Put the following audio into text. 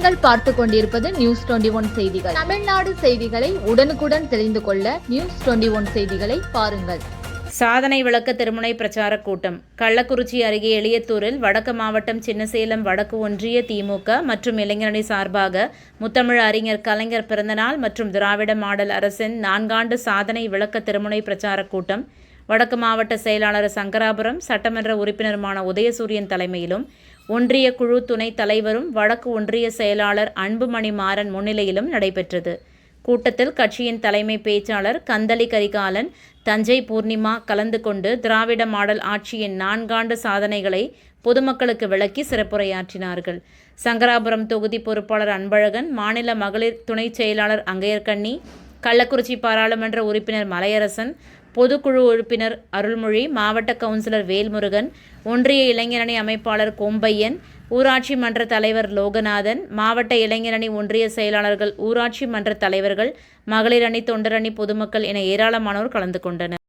பார்த்து கொண்டிருப்பது news twenty one செய்திகள். தமிழ்நாடு செய்திகளை உடனுக்குடன் தெரிந்து கொள்ள நியூஸ் டுவெண்டி ஒன் செய்திகளை பாருங்கள். சாதனை விளக்க திருமுனை பிரச்சார கூட்டம். கள்ளக்குறிச்சி அருகே எளியத்தூரில் வடக்கு மாவட்டம் சின்னசேலம் வடக்கு ஒன்றிய திமுக மற்றும் இளைஞரணி சார்பாக முத்தமிழ் அறிஞர் கலைஞர் பிறந்தநாள் மற்றும் திராவிட மாடல் அரசின் நான்காண்டு சாதனை விளக்க திருமுனை பிரச்சாரக் கூட்டம். வடக்கு மாவட்ட செயலாளர் சங்கராபுரம் சட்டமன்ற உறுப்பினருமான உதயசூரியன் தலைமையிலும் ஒன்றிய குழு துணைத் தலைவரும் வடக்கு ஒன்றிய செயலாளர் அன்புமணி மாறன் முன்னிலையிலும் நடைபெற்றது. கூட்டத்தில் கட்சியின் தலைமை பேச்சாளர் கந்தளி கரிகாலன் தஞ்சை பூர்ணிமா கலந்து கொண்டு திராவிட மாடல் ஆட்சியின் நான்காண்டு சாதனைகளை பொதுமக்களுக்கு விளக்கி சிறப்புரையாற்றினார்கள். சங்கராபுரம் தொகுதி பொறுப்பாளர் அன்பழகன் மாநில மகளிர் துணைச் செயலாளர் அங்கையர்கண்ணி கள்ளக்குறிச்சி பாராளுமன்ற உறுப்பினர் மலையரசன் பொதுக்குழு உறுப்பினர் அருள்மொழி மாவட்ட கவுன்சிலர் வேல்முருகன் ஒன்றிய இளைஞரணி அமைப்பாளர் கோம்பையன் ஊராட்சி மன்ற தலைவர் லோகநாதன் மாவட்ட இளைஞரணி ஒன்றிய செயலாளர்கள் ஊராட்சி மன்ற தலைவர்கள் மகளிர் அணி தொண்டரணி பொதுமக்கள் என ஏராளமானோர் கலந்து கொண்டனர்.